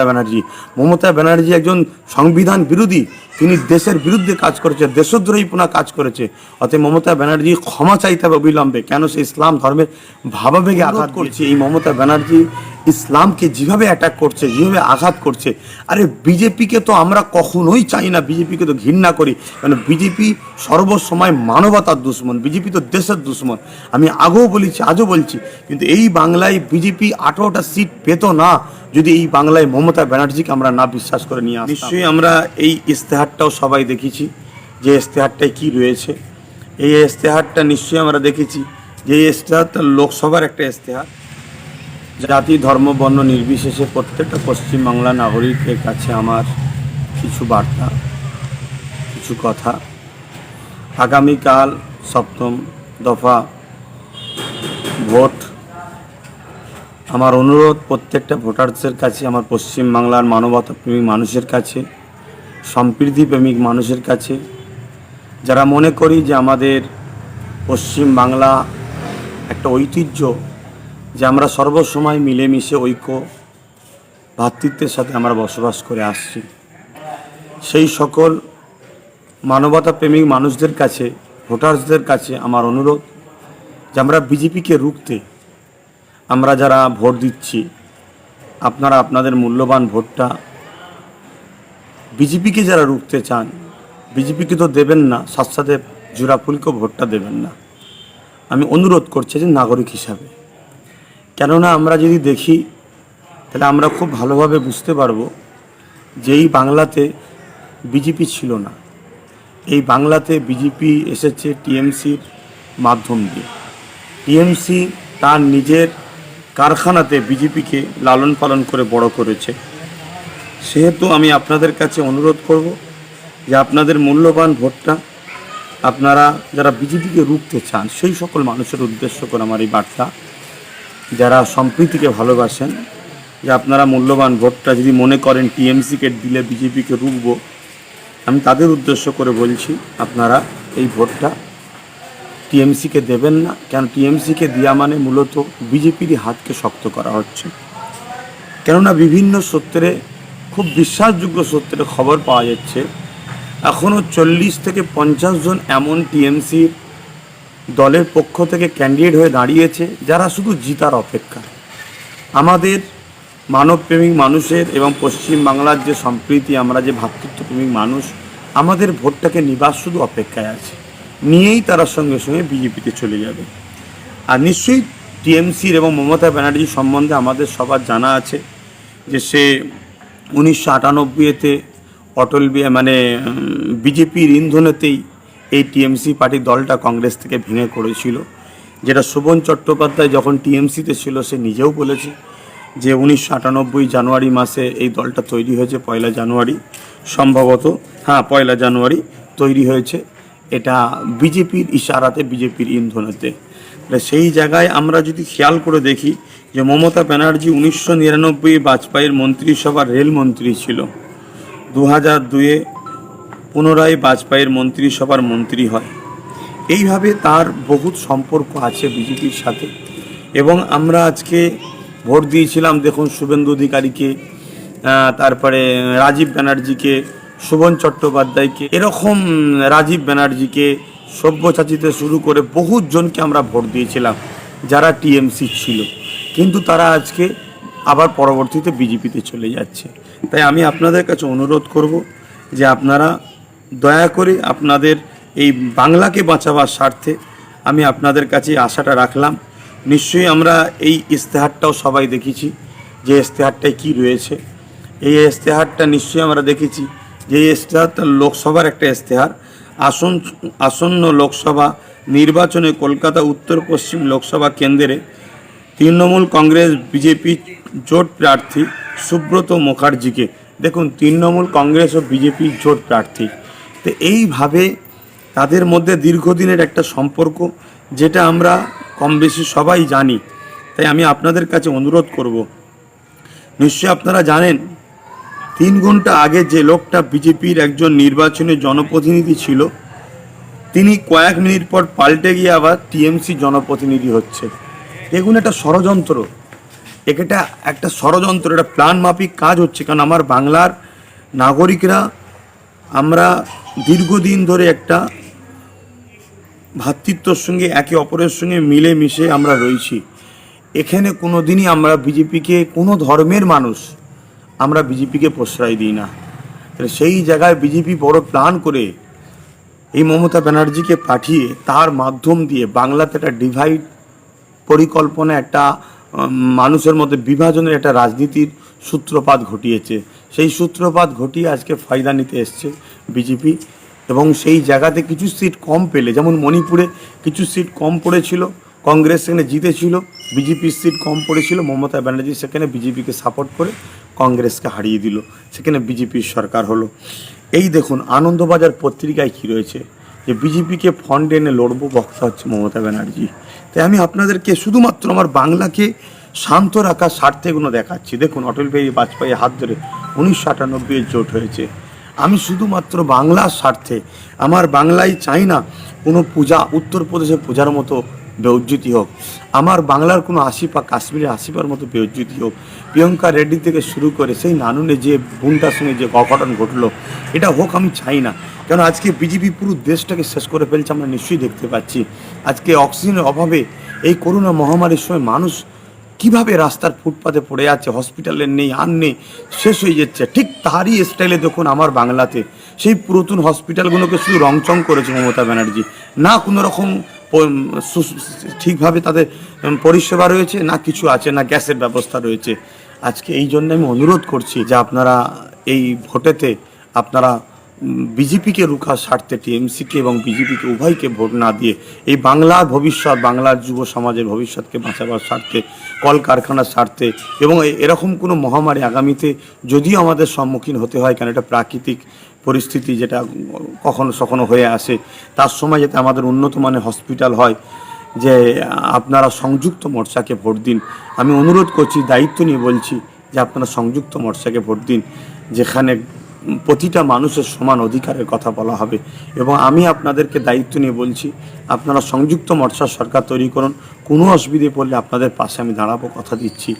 মমতা ব্যানার্জি। মমতা ব্যানার্জি একজন সংবিধান বিরোধী। তিনি দেশের বিরুদ্ধে কাজ করেছে দেশদ্রোহীপনা কাজ করেছে। অতএব মমতা ব্যানার্জি ক্ষমা চাইতে হবে অবিলম্বে। কেন সে ইসলাম ধর্মের ভাবাবেগে আঘাত করছে? এই মমতা ব্যানার্জি ইসলামকে যেভাবে অ্যাটাক করছে যেভাবে আঘাত করছে আরে বিজেপিকে তো আমরা কখনোই চাই না বিজেপিকে তো ঘৃণা করি। কারণ বিজেপি সর্বসময় মানবতার দুশ্মন বিজেপি তো দেশের দুশ্মন। আমি আগেও বলেছি আজও বলছি কিন্তু এই বাংলায় বিজেপি আঠারোটা সিট পেত না। যদি এই বাংলায় মমতা ব্যানার্জিকে আমরা না বিশ্বাস করে নিয়ে আসতাম। নিশ্চয়ই আমরা এই ইস্তেহারটাও সবাই দেখেছি, যে ইস্তেহারটায় কি রয়েছে। এই ইস্তেহারটা নিশ্চয়ই আমরা দেখেছি, যে এই ইস্তেহারটা লোকসভার একটা ইস্তেহার জাতি, ধর্ম, বর্ণ নির্বিশেষে প্রত্যেকটা পশ্চিমবাংলা নাগরিকের কাছে আমার কিছু বার্তা, কিছু কথা। আগামীকাল সপ্তম দফা ভোট আমার অনুরোধ, প্রত্যেকটা ভোটার্সের কাছে, আমার পশ্চিমবাংলার মানবতা প্রেমিক মানুষের কাছে সম্প্রীতি প্রেমিক মানুষের কাছে, যারা মনে করি যে আমাদের পশ্চিম বাংলা একটা ঐতিহ্য, যে আমরা সর্বসময় মিলেমিশে ঐক্য ভ্রাতৃত্বের সাথে আমরা বসবাস করে আসছি। সেই সকল মানবতা প্রেমিক মানুষদের কাছে ভোটার্সদের কাছে আমার অনুরোধ যে আমরা বিজেপিকে রুখতে আমরা যারা ভোট দিচ্ছি, আপনারা আপনাদের মূল্যবান ভোটটা বিজেপিকে যারা রুখতে চান, বিজেপিকে তো দেবেন না, সাথে সাথে জোড়াফুলকেও ভোটটা দেবেন না। আমি অনুরোধ করছি যে নাগরিক হিসাবে। কেননা আমরা যদি দেখি, তাহলে আমরা খুব ভালোভাবে বুঝতে পারব যে এই বাংলাতে বিজেপি ছিল না। এই বাংলাতে বিজেপি এসেছে টিএমসির মাধ্যম দিয়ে। টিএমসি তার নিজের কারখানাতে বিজেপিকে লালন পালন করে বড় করেছে। সেহেতু আমি আপনাদের কাছে অনুরোধ করব যে আপনাদের মূল্যবান ভোটটা আপনারা যারা বিজেপিকে রুখতে চান, সেই সকল মানুষের উদ্দেশ্য করে আমার এই বার্তা। যারা সম্প্রীতিকে ভালোবাসেন, যে আপনারা মূল্যবান ভোটটা যদি মনে করেন টিএমসিকে দিলে বিজেপিকে রুখব, আমি তাদের উদ্দেশ্য করে বলছি, আপনারা এই ভোটটা টিএমসিকে দেবেন না। কেন টিএমসিকে দেওয়া মানে মূলত বিজেপির হাতকে শক্ত করা হচ্ছে। কেননা বিভিন্ন সূত্রে, খুব বিশ্বাসযোগ্য সূত্রে খবর পাওয়া যাচ্ছে এখনও চল্লিশ থেকে পঞ্চাশ জন এমন টিএমসির দলের পক্ষ থেকে ক্যান্ডিডেট হয়ে দাঁড়িয়েছে, যারা শুধু জিতার অপেক্ষা। আমাদের মানবপ্রেমিক মানুষের এবং পশ্চিম বাংলার যে সম্প্রীতি, আমরা যে ভ্রাতৃত্বপ্রেমিক মানুষ, আমাদের ভোটটাকে নিবাস শুধু অপেক্ষায় আছে। নিয়েই তারা সঙ্গে সঙ্গে বিজেপিতে চলে যাবে। আর নিশ্চয়ই টিএমসির এবং মমতা ব্যানার্জি সম্বন্ধে আমাদের সবার জানা আছে যে সে উনিশশো আটানব্বইতে অটল মানে বিজেপির ইন্ধনেতেই এই টিএমসি পার্টি দলটা কংগ্রেস থেকে ভেঙে করেছিল। যেটা শোভন চট্টোপাধ্যায় যখন টিএমসিতে ছিল, সে নিজেও বলেছে যে উনিশশো আটানব্বই জানুয়ারি মাসে এই দলটা তৈরি হয়েছে, পয়লা জানুয়ারি। সম্ভবত হ্যাঁ পয়লা জানুয়ারি তৈরি হয়েছে। এটা বিজেপির ইশারাতে, বিজেপির ইন্ধনেতে। সেই জায়গায় আমরা যদি খেয়াল করে দেখি যে মমতা ব্যানার্জি উনিশশো নিরানব্বই বাজপেয়ীর মন্ত্রিসভার রেলমন্ত্রী ছিল। দু হাজার দুয়ে পুনরায় বাজপেয়ীর মন্ত্রিসভার মন্ত্রী হয়। এইভাবে তার বহুত সম্পর্ক আছে বিজেপির সাথে। এবং আমরা আজকে ভোট দিয়েছিলাম, দেখুন শুভেন্দু অধিকারীকে তারপরে রাজীব ব্যানার্জিকে শোভন চট্টোপাধ্যায়কে, এরকম রাজীব ব্যানার্জিকে সব্যসাচীতে শুরু করে বহুত জনকে আমরা ভোট দিয়েছিলাম, যারা টিএমসি ছিল। কিন্তু তারা আজকে আবার পরবর্তীতে বিজেপিতে চলে যাচ্ছে। তাই আমি আপনাদের কাছে অনুরোধ করব যে আপনারা দয়া করে আপনাদের এই বাংলাকে বাঁচাবার স্বার্থে আমি আপনাদের কাছে আশাটা রাখলাম। নিশ্চয়ই আমরা এই ইস্তেহারটাও সবাই দেখেছি, যে ইস্তেহারটায় কি রয়েছে। এই ইস্তেহারটা নিশ্চয়ই আমরা দেখেছি। যে এই ইস্তেহারটা লোকসভার একটা ইস্তেহার আসন, আসন্ন লোকসভা নির্বাচনে কলকাতা উত্তর পশ্চিম লোকসভা কেন্দ্রে তৃণমূল কংগ্রেস, বিজেপি জোট প্রার্থী সুব্রত মুখার্জিকে। দেখুন, তৃণমূল কংগ্রেস ও বিজেপি জোট প্রার্থী। তো এইভাবে তাদের মধ্যে দীর্ঘদিনের একটা সম্পর্ক, যেটা আমরা কম বেশি সবাই জানি। তাই আমি আপনাদের কাছে অনুরোধ করব। নিশ্চয়ই আপনারা জানেন তিন ঘণ্টা আগে যে লোকটা বিজেপির একজন নির্বাচনী জনপ্রতিনিধি ছিল, তিনি কয়েক মিনিট পর পাল্টে গিয়ে আবার টিএমসি জনপ্রতিনিধি হচ্ছে। দেখুন একটা ষড়যন্ত্র। এটা একটা ষড়যন্ত্র একটা প্ল্যান মাফিক কাজ হচ্ছে, কারণ আমার বাংলার নাগরিকরা আমরা দীর্ঘদিন ধরে একটা ভ্রাতৃত্বর সঙ্গে, একে অপরের সঙ্গে মিলে মিশে আমরা রয়েছি। এখানে কোনো দিনই আমরা বিজেপিকে কোনো ধর্মের মানুষ আমরা বিজেপিকে প্রশ্রয় দিই না। তাহলে সেই জায়গায় বিজেপি বড় প্ল্যান করে এই মমতা ব্যানার্জিকে পাঠিয়ে তার মাধ্যম দিয়ে বাংলাতে একটা ডিভাইড পরিকল্পনা, একটা মানুষের মধ্যে বিভাজনের একটা রাজনীতির সূত্রপাত ঘটিয়েছে। সেই সূত্রপাত ঘটিয়ে আজকে ফায়দা নিতে এসছে বিজেপি এবং সেই জায়গাতে কিছু সিট কম পেলে, যেমন মণিপুরে কিছু সিট কম পড়েছিল, কংগ্রেস সেখানে জিতেছিল বিজেপির সিট কম পড়েছিল, মমতা ব্যানার্জি সেখানে বিজেপিকে সাপোর্ট করে কংগ্রেসকে হারিয়ে দিল, সেখানে বিজেপির সরকার হলো। এই দেখুন, আনন্দবাজার পত্রিকায় কী রয়েছে? যে বিজেপিকে ফন্ড এনে লড়বো বক্তা হচ্ছে মমতা ব্যানার্জি। তাই আমি আপনাদেরকে শুধুমাত্র আমার বাংলাকে শান্ত রাখার স্বার্থেগুলো দেখাচ্ছি। দেখুন, অটল বিহারী বাজপেয়ী হাত ধরে উনিশশো আটানব্বইয়ের জোট হয়েছে। আমি শুধুমাত্র বাংলার স্বার্থে, আমার বাংলায় চাই না কোনো পূজা, উত্তরপ্রদেশে পূজার মতো বেউজ্জুতি হোক। আমার বাংলার কোনো আসিপা কাশ্মীরের আসিপার মতো বেউজ্জুতি হোক। প্রিয়ঙ্কা রেড্ডি থেকে শুরু করে সেই নানুনে যে বোনটার সঙ্গে যে অঘটন ঘটলো, এটা হোক আমি চাই না। কেন আজকে বিজেপি পুরো দেশটাকে শেষ করে ফেলছে আমরা নিশ্চয়ই দেখতে পাচ্ছি। আজকে অক্সিজেনের অভাবে এই করোনা মহামারীর সময় মানুষ কীভাবে রাস্তার ফুটপাতে পড়ে আছে, হসপিটালে নেই, আর নেই, শেষ হয়ে যাচ্ছে। ঠিক তারই স্টাইলে দেখুন আমার বাংলাতে। সেই পুরাতন হসপিটালগুলোকে শুধু রংচং করেছে মমতা ব্যানার্জি। না কোনো রকম ঠিকভাবে তাদের পরিষেবা রয়েছে না কিছু আছে, না গ্যাসের ব্যবস্থা রয়েছে। আজকে এই জন্য আমি অনুরোধ করছি যে আপনারা এই ভোটেতে আপনারা বিজেপিকে রুখার স্বার্থে, টিএমসিকে এবং বিজেপিকে উভয়কে ভোট না দিয়ে এই বাংলার ভবিষ্যৎ, বাংলার যুব সমাজের ভবিষ্যৎকে বাঁচাবার স্বার্থে, কলকারখানার স্বার্থে এবং এরকম কোনো মহামারী আগামীতে যদিও আমাদের সম্মুখীন হতে হয় কারণ এটা প্রাকৃতিক পরিস্থিতি যেটা কখনো সখনো হয়ে আসে, তার সময় যাতে আমাদের উন্নত মানের হসপিটাল হয়, যে আপনারা সংযুক্ত মোর্চাকে ভোট দিন। আমি অনুরোধ করছি, দায়িত্ব নিয়ে বলছি যে আপনারা সংযুক্ত মোর্চাকে ভোট দিন, যেখানে প্রতিটা মানুষের সমান অধিকারের কথা বলা হবে। এবং আমি আপনাদেরকে দায়িত্ব নিয়ে বলছি, আপনারা সংযুক্ত মোর্চার সরকার তৈরি করুন, কোনো অসুবিধে পড়লে আপনাদের পাশে আমি দাঁড়াবো, কথা দিচ্ছি।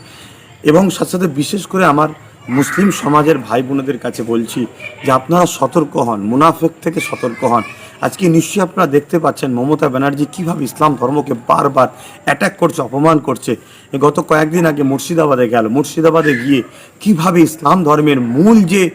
এবং সাথে সাথে বিশেষ করে আমার মুসলিম সমাজের ভাই বোনেদের কাছে বলছি যে আপনারা সতর্ক হন, মুনাফেক থেকে সতর্ক হন। আজকে নিশ্চয়ই আপনারা দেখতে পাচ্ছেন মমতা ব্যানার্জি কীভাবে ইসলাম ধর্মকে বারবার অ্যাটাক করছে, অপমান করছে। গত কয়েকদিন আগে মুর্শিদাবাদে গেল। মুর্শিদাবাদে গিয়ে কীভাবে ইসলাম ধর্মের মূল যে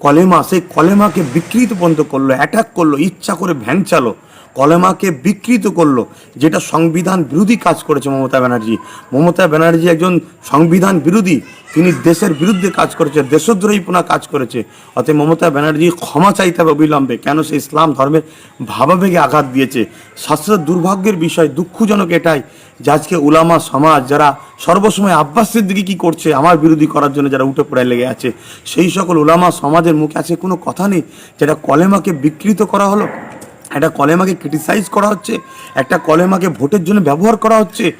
কলেমা, সেই কলেমাকে বিকৃত পর্যন্ত করল অ্যাটাক করল, ইচ্ছা করে ভ্যান ভ্যাংচালো কলেমাকে বিকৃত করল, যেটা সংবিধান বিরোধী কাজ করেছে মমতা ব্যানার্জি। মমতা ব্যানার্জি একজন সংবিধান বিরোধী, তিনি দেশের বিরুদ্ধে কাজ করেছে, দেশদ্রোহীপনা কাজ করেছে। অতএব মমতা ব্যানার্জি ক্ষমা চাইতে হবে অবিলম্বে, কেন সে ইসলাম ধর্মের ভাবাবেগে আঘাত দিয়েছে? শাস্ত্রের দুর্ভাগ্যের বিষয়, দুঃখজনক এটাই যে আজকে উলামা সমাজ, যারা সর্বসময় আব্বাসের দিকে কি করছে, আমার বিরোধী করার জন্য যারা উঠে পড়ে লেগে আছে, সেই সকল উলামা সমাজের মুখে আছে কোনো কথা নেই, যেটা কলেমাকে বিকৃত করা হলো? একটা কলেমাকে ক্রিটিসাইজ করা হচ্ছে, একটা কলেমাকে ভোটের জন্য ব্যবহার করা হচ্ছে।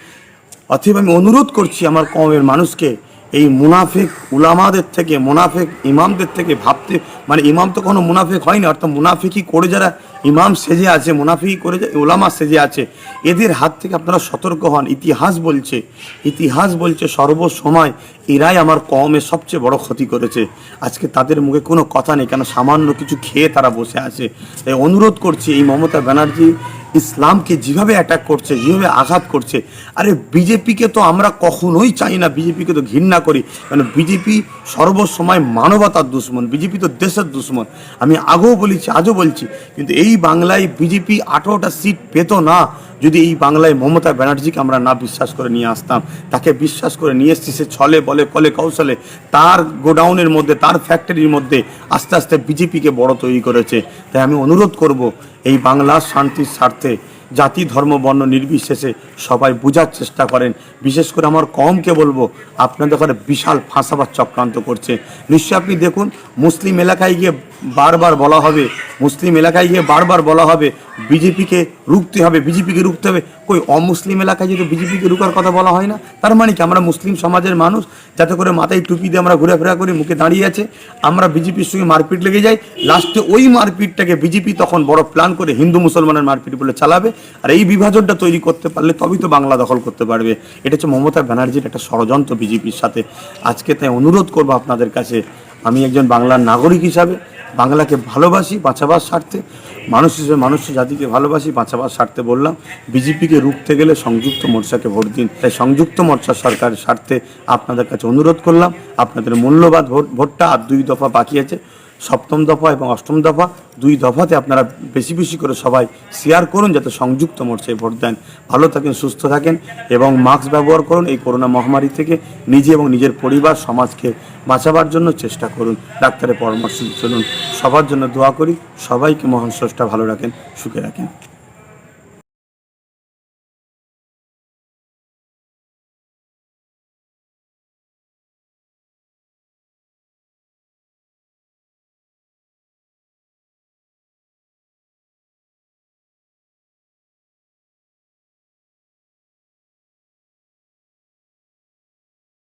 অথবা আমি অনুরোধ করছি আমার কমের মানুষকে এই মুনাফিক উলামাদের থেকে, মুনাফেক ইমামদের থেকে ভাবতে মানে ইমাম তো কোনো মুনাফেক হয়নি, অর্থাৎ মুনাফিকই করে যারা ইমাম সেজে আছে, মুনাফিকই করে যা- উলামা সেজে আছে। এদের হাত থেকে আপনারা সতর্ক হন। ইতিহাস বলছে ইতিহাস বলছে সর্বসময় এরাই আমার কমের সবচেয়ে বড় ক্ষতি করেছে। আজকে তাদের মুখে কোনো কথা নেই, কেন সামান্য কিছু খেয়ে তারা বসে আছে। তাই অনুরোধ করছি এই মমতা ব্যানার্জি ইসলামকে যেভাবে অ্যাটাক করছে, যেভাবে আঘাত করছে, আরে বিজেপিকে তো আমরা কখনোই চাই না, বিজেপিকে তো ঘৃণা করি। কারণ বিজেপি সর্বসময় মানবতার দুশ্মন, বিজেপি তো দেশের দুশ্মন। আমি আগেও বলেছি, আজও বলছি, কিন্তু এই বাংলায় বিজেপি আঠারোটা সিট পেত না। যদি এই বাংলায় মমতা ব্যানার্জিকে আমরা না বিশ্বাস করে নিয়ে আসতাম, তাকে বিশ্বাস করে নিয়ে এসছি সে ছলে বলে, কলে কৌশলে, তার গোডাউনের মধ্যে, তার ফ্যাক্টরির মধ্যে আস্তে আস্তে বিজেপিকে বড় তৈরি করেছে। তাই আমি অনুরোধ করব, এই বাংলার শান্তির স্বার্থে জাতি, ধর্ম, বর্ণ নির্বিশেষে সবাই বোঝার চেষ্টা করেন। বিশেষ করে আমার কমকে বলব, আপনাদের ওখানে বিশাল ফাঁসাবার চক্রান্ত করছে। নিশ্চয়ই আপনি দেখুন, মুসলিম এলাকায় গিয়ে বারবার বলা হবে, মুসলিম এলাকায় গিয়ে বারবার বলা হবে, বিজেপিকে রুখতে হবে, বিজেপিকে রুখতে হবে। কই, অমুসলিম এলাকায় যদি বিজেপিকে রুখার কথা বলা হয় না, তার মানে কি? আমরা মুসলিম সমাজের মানুষ, যাতে করে মাথায় টুপি দিয়ে আমরা ঘুরেফেরা করি, মুখে দাঁড়িয়ে আছে, আমরা বিজেপির সঙ্গে মারপিট লেগে যাই, লাস্টে ওই মারপিটটাকে বিজেপি তখন বড় প্ল্যান করে হিন্দু মুসলমানের মারপিট বলে চালাবে, আর এই বিভাজনটা তৈরি করতে পারলে তবেই তো বাংলা দখল করতে পারবে। এটা হচ্ছে মমতা ব্যানার্জির একটা ষড়যন্ত্র বিজেপির সাথে। আজকে তাই অনুরোধ করব আপনাদের কাছে, আমি একজন বাংলার নাগরিক হিসাবে, বাংলাকে ভালোবাসি, বাঁচাবার স্বার্থে। মানুষ হিসেবে মানুষ জাতিকে ভালোবাসি বাঁচাবার স্বার্থে বললাম। বিজেপিকে রুখতে গেলে সংযুক্ত মোর্চাকে ভোট দিন। তাই সংযুক্ত মোর্চা সরকারের স্বার্থে আপনাদের কাছে অনুরোধ করলাম, আপনাদের মূল্যবাদ ভোট, ভোটটা আর দুই দফা বাকি আছে। সপ্তম দফা এবং অষ্টম দফা, দুই দফাতে আপনারা বেশি বেশি করে সবাই শেয়ার করুন, যাতে সংযুক্ত মোর্চায় ভোট দেন। ভালো থাকেন, সুস্থ থাকেন এবং মাস্ক ব্যবহার করুন। এই করোনা মহামারী থেকে নিজে এবং নিজের পরিবার, সমাজকে বাঁচাবার জন্য চেষ্টা করুন। ডাক্তারের পরামর্শ চলুন। সবার জন্য দোয়া করি। সবাইকে মহান স্রষ্টা ভালো রাখেন সুখে রাখেন।